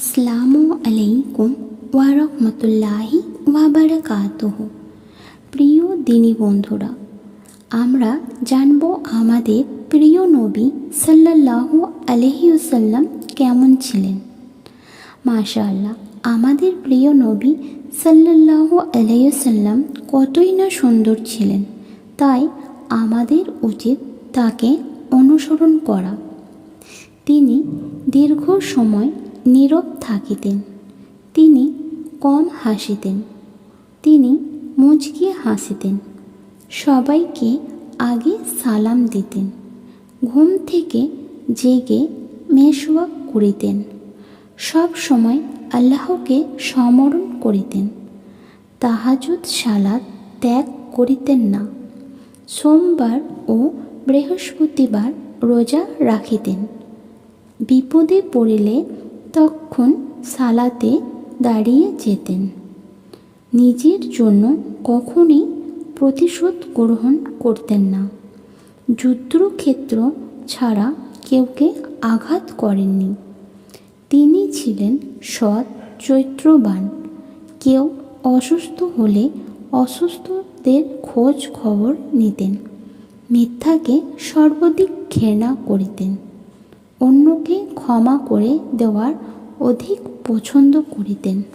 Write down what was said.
আসসালামু আলাইকুম ওয়ারহমতুল্লাহি ওয়াবারাকাতুহ প্রিয় দিনী বন্ধুরা আমরা জানব আমাদের প্রিয় নবী সাল্লাল্লাহু আলহিউসাল্লাম কেমন ছিলেন মাশাআল্লাহ আমাদের প্রিয় নবী সাল্লাল্লাহু আলাইসাল্লাম কতই না সুন্দর ছিলেন তাই আমাদের উচিত তাকে অনুসরণ করা তিনি দীর্ঘ সময় নীরব থাকিতেন। তিনি কম হাসিতেন। তিনি মুচকি হাসিতেন। সবাইকে আগে সালাম দিতেন। ঘুম থেকে জেগে মেশওয়াক করিতেন। সব সময় আল্লাহকে সমরণ করিতেন। তাহাজুদ সালাদ ত্যাগ করিতেন না। সোমবার ও বৃহস্পতিবার রোজা রাখিতেন। বিপদে পড়িলে তখন সালাতে দাঁড়িয়ে যেতেন। নিজের জন্য কখনই প্রতিশোধ গ্রহণ করতেন না। যুদ্ধক্ষেত্র ছাড়া কেউকে আঘাত করেননি। তিনি ছিলেন সৎ চৈত্রবান কেউ অসুস্থ হলে অসুস্থদের খোঁজ খবর নিতেন। মিথ্যাকে সর্বাধিক ঘৃণা করিতেন। অন্যকে ক্ষমা করে দেওয়ার অধিক পছন্দ করিতেন।